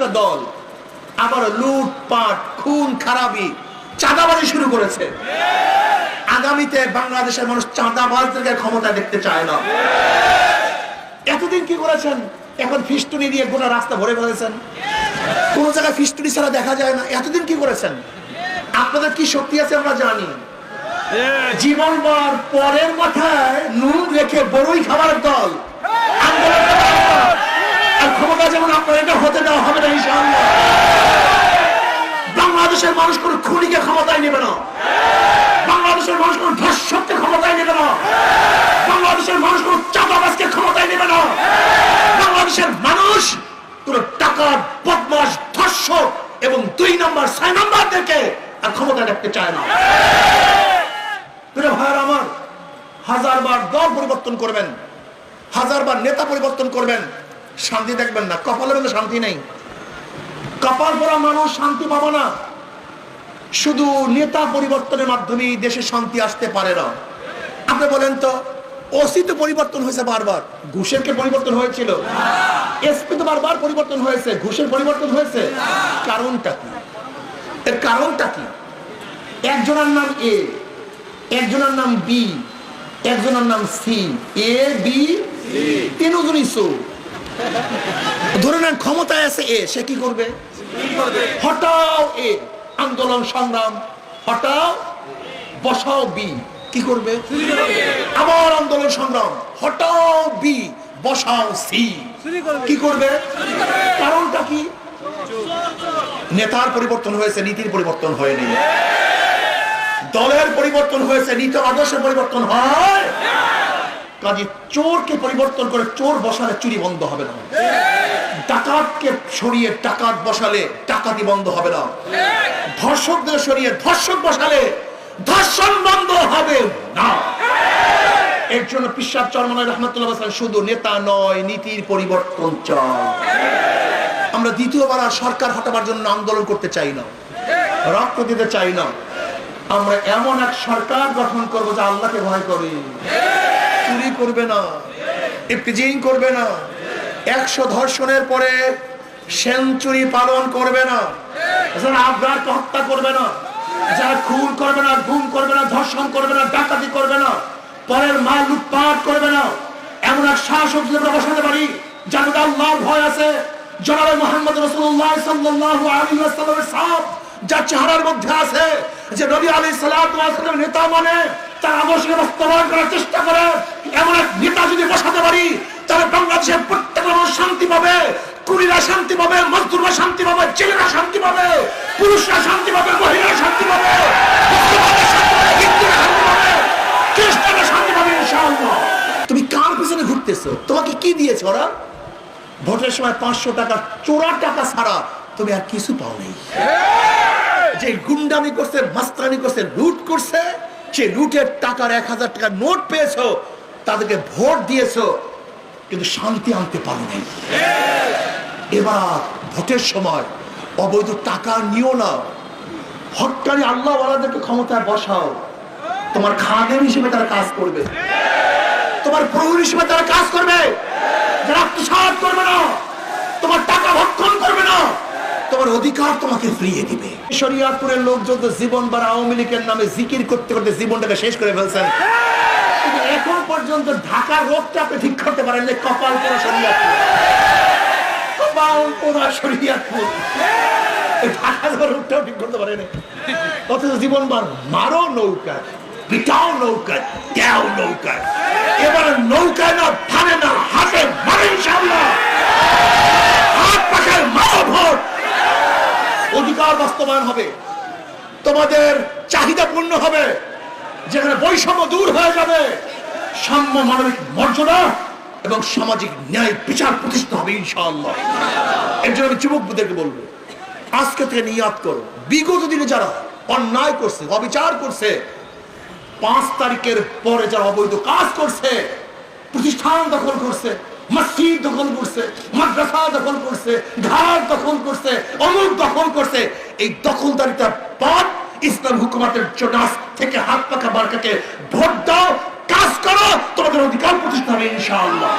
দল আবার লুটপাট, খুন, খারাপি, চাঁদাবাজি শুরু করেছে। আগামীতে বাংলাদেশের মানুষ চাঁদাবাজদেরকে ক্ষমতা দেখতে চায় না। এতদিন কি করেছেন? এখন ফিস্টুনি দিয়ে গোটা রাস্তা ভরে ফেলেছেন। কোন জায়গায় ফিস্টুনি ছাড়া দেখা যায় না। এতদিন কি করেছেন? আপনাদের কি শক্তি আছে আমরা জানি। জীবন বর পরের মাথায় নুন রেখে বড়ই খাবার দল। আন্দোলন করার দল। আর ক্ষমতা যেমন আপনার এটা হতে দেওয়া হবে না ইনশাআল্লাহ বাংলাদেশের মানুষ কোন খুনিকে ক্ষমতায় নেবে না। বাংলাদেশের মানুষ কোন ধর্ষককে ক্ষমতায় নেবে না। বাংলাদেশের মানুষ কোন চাঁদাবাজকে ক্ষমতায় নেবে না। বাংলাদেশের মানুষ কোন টাকার বদমাস ধর্ষক এবং দুই নম্বর, ছয় নম্বরদেরকে আর ক্ষমতায় রাখতে চায় না। ভাইয়ের আমার হাজারবার দল পরিবর্তন করবেন হাজারবার নেতা পরিবর্তন করবেন, শান্তি দেখবেন না। কপালের মধ্যে শান্তি নেই। কপাল পরা মানুষ শান্তি পাবো না। শুধু নেতা পরিবর্তনের মাধ্যমে দেশে শান্তি আসতে পারে না। আপনি বলেন তো, ওসি তো পরিবর্তন হয়েছে বারবার। ঘুষের কে পরিবর্তন হয়েছিল? এসপি তো বারবার পরিবর্তন হয়েছে। ঘুষের পরিবর্তন হয়েছে। কারণটা কি? এর কারণটা কি? একজনের নাম এ, একজনের নাম বি, একজনের নাম সি, এ, বি তিনজনই সো ধরে নেন ক্ষমতায় আছে এ, সে কি করবে? হটাও এ। আন্দোলন সংগ্রাম। হটাও বসাও বি। কি করবে? আবার আন্দোলন সংগ্রাম। হটাও বি। বসাও সি। কি করবে? কারণটা কি? নেতার পরিবর্তন হয়েছে, নীতির পরিবর্তন হয়নি। দলের পরিবর্তন হয়েছে, নীতি আদর্শের পরিবর্তন হয়। কাজে চোরকে পরিবর্তন করে চোর বসালে চুরি বন্ধ হবে না। ডাকাতকে সরিয়ে ডাকাত বসালে ডাকাতি বন্ধ হবে না। ধর্ষকদের সরিয়ে ধর্ষক বসালে ধর্ষণ বন্ধ হবে না। এর জন্য পিসাব চরমানের রহমতুল্লাহ হাসান শুধু নেতা নয়, নীতির পরিবর্তন চায় আমরা দ্বিতীয়বার আর সরকার হটাবার জন্য আন্দোলন করতে চাই না। রক্ত দিতে চাই না। আমরা এমন এক সরকার গঠন করব যে আল্লাহকে ভয় করে। চুরি করবে না, ইফতিজিং করবে না, একশো ধর্ষণের পরে সেঞ্চুরি পালন করবে না, যারা আবরারকে হত্যা করবে না, যারা খুন করবে না, গুম করবে না, ধর্ষণ করবে না, ডাকাতি করবে না, পরের মাল লুটপাট করবে না, এমন এক শাসক যদি আমরা বসাতে পারি যাদের আল্লাহর ভয় আছে, জনাবে মোহাম্মদ রসুল্লাহ আলাইহি ওয়াসাল্লামের সাপ, যার চেহারার মধ্যে আছে, যে নবী আলী সাল্লামের নেতা মানে তার আদর্শকে বাস্তবায়ন করার চেষ্টা করে এমন এক নেতা যদি বসাতে পারি তাহলে বাংলাদেশের প্রত্যেক মানুষ শান্তি পাবে কুড়িরা শান্তি পাবে মজদুররা শান্তি পাবে ছেলেরা শান্তি পাবে পুরুষরা শান্তি পাবে মহিলারা শান্তি পাবে খ্রিস্টানরা শান্তি তুমি কার পিছনে ঘুরতেছো? তোমাকে কি দিয়েছে ওরা? ভোটের সময় পাঁচশো টাকা চোরা টাকা ছাড়া তুমি আর কিছু পাও নেই যে গুন্ডামি করছে মাস্তানি করছে লুট করছে সে লুটের টাকার এক হাজার টাকার নোট পেয়েছ, তাদেরকে ভোট দিয়েছ, কিন্তু শান্তি আনতে পারো নাই। এবার ভোটের সময় অবৈধ টাকা নিও না। হটকারী আল্লাহ ওয়ালাদেরকে ক্ষমতায় বসাও। তোমার খাদেম হিসেবে তারা কাজ করবে। তোমার প্রভু হিসেবে তারা কাজ করবে। যারা করবে না, তোমার টাকা না তোমার অধিকার তোমাকে ফিরিয়ে দিবে। শরিয়াতপুরের লোকজন তো জীবন বার আওয়ামী লীগের নামে জিকির করতে করতে জীবনটাকে শেষ করে ফেলছেন। এখন পর্যন্ত ঢাকার রোগটা আপনি ঠিক করতে পারেন যে কপাল পোড়া শরিয়াতপুর। কপাল পোড়া শরিয়াতপুর ঢাকার রোগটাও ঠিক করতে পারেন। অথচ মারো নৌকা পিটাও নৌকা দেও নৌকা এবারে নৌকায় না থানে না হাতে মারে ইনশাআল্লাহ হাত পাখায় মারো ভোট বাস্তবায়ন হবে, তোমাদের চাহিদা পূর্ণ হবে, যেখানে বৈষম্য দূর হয়ে যাবে, সাম্য মানবিক মর্যাদা এবং সামাজিক ন্যায় বিচার প্রতিষ্ঠা হবে, ইনশাআল্লাহ। এর জন্য আমি যুবকদেরকে বলব, আজকে থেকে নিয়াদ করো। বিগত দিনে যারা অন্যায় করছে, অবিচার করছে, পাঁচ তারিখের পরে যারা অবৈধ কাজ করছে, প্রতিষ্ঠান দখল করছে, মসজিদ দখল করছে, মাদ্রাসা দখল করছে, ঘাট দখল করছে, অমুক দখল করছে এই দখলদারিতার পথ ইসলাম হুকুমাতের চোনাস থেকে হাত পাখা বার্কাকে ভোট দাও, কাজ করো, তোমাদের অধিকার প্রতিষ্ঠা হবে ইনশাআল্লাহ।